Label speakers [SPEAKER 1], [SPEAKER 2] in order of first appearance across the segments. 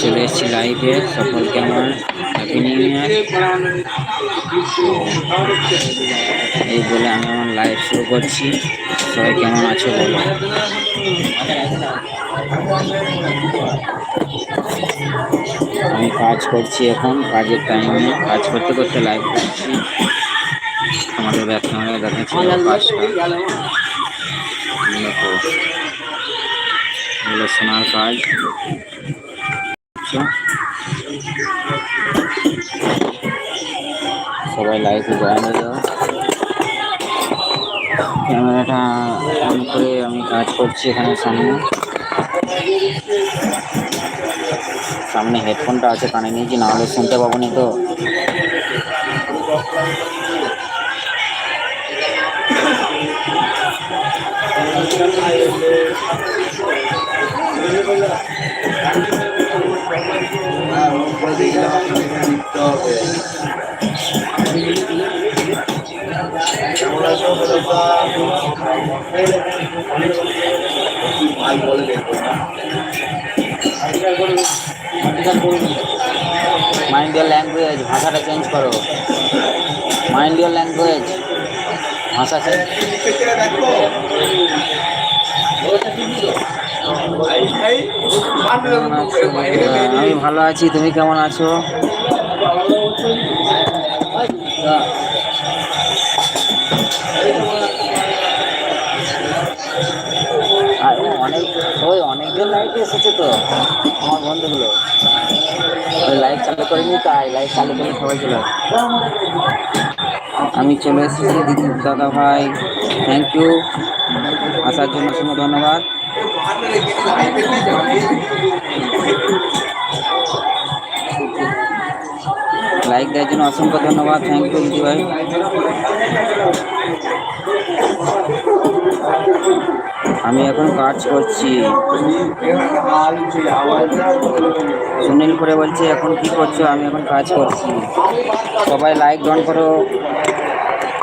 [SPEAKER 1] চলে এসেছি লাইভে সকলকে আমার হ্যাপি নিউ ইয়ার এই বলে আমি আমার লাইভ শুরু করছি। সবাই কেমন আছো বলো? আমি কাজ করছি এখন, কাজের টাইমে কাজ করতে করতে লাইভ করছি আমাদের ব্যাক ক্যামেরায় দেখাচ্ছি কাজটা। সোনার কাজ। সবাই লাইভে জয়েন হয়ে যাও ক্যামেরাটা অন করে আমি কাজ করছি এখানে সামনে। সামনে হেডফোনটা আছে, কানে নিয়েছি, নাহলে শুনতে পাবো না তো। মাইন্ড ইয়ার ল্যাঙ্গুয়েজ ভাষাটা চেঞ্জ করো। মাইন্ড ইয়ার ল্যাঙ্গুয়েজ ভাষা চেঞ্জ আমি ভালো আছি, তুমি কেমন আছো? অনেক, ওই এসেছে তো, আমার বন্ধুগুলো। ওই লাইভ চালু করিনি তাই লাইভ চালু করে সবাই আমি চলে এসেছি দাদা ভাই থ্যাংক ইউ আসার জন্য অসংখ্য ধন্যবাদ। লাইক দেওয়ার জন্য অসংখ্য ধন্যবাদ। থ্যাংক ইউ দিদি ভাই। আমি এখন কাজ করছি। সুনীল করে বলছে, এখন কি করছ? আমি এখন কাজ করছি। সবাই লাইক ডাউন করো।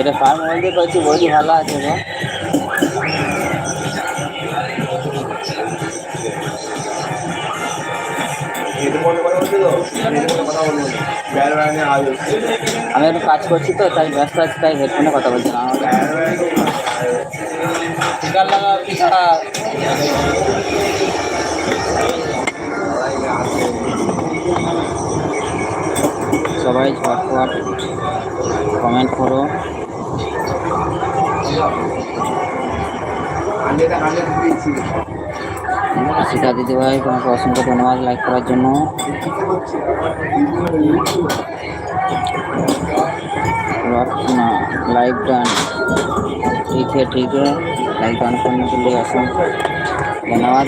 [SPEAKER 1] এটা কার মোবাইল দিয়ে করছি বই ভালো আছে গো। আমি একটু কাজ করছি তো, তাই ব্যস্ত আছি, তাই হেডফোনে কথা বলছি না সবাই ঝটপট কমেন্ট করো। সীতা দিদি ভাই তোমাকে অসংখ্য ধন্যবাদ লাইক করার জন্য ना लाइव डन ठीक है ठीक है लाइव डन करने के लिए असंख्य धन्यवाद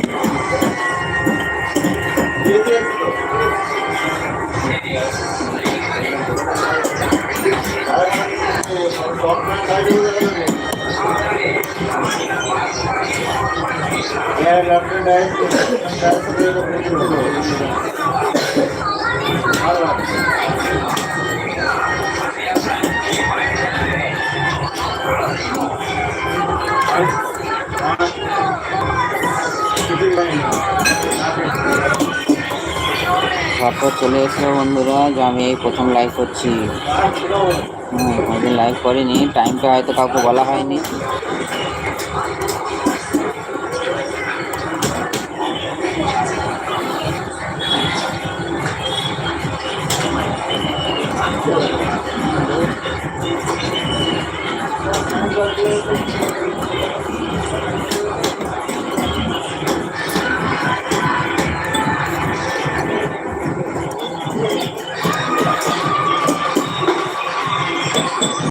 [SPEAKER 1] তারপর চলে এসেছে বন্ধুরা, যে আমি এই প্রথম লাইভ করছি। হুম কোনোদিন লাইভ করিনি টাইমটা হয়তো কাউকে বলা হয়নি। Thank you.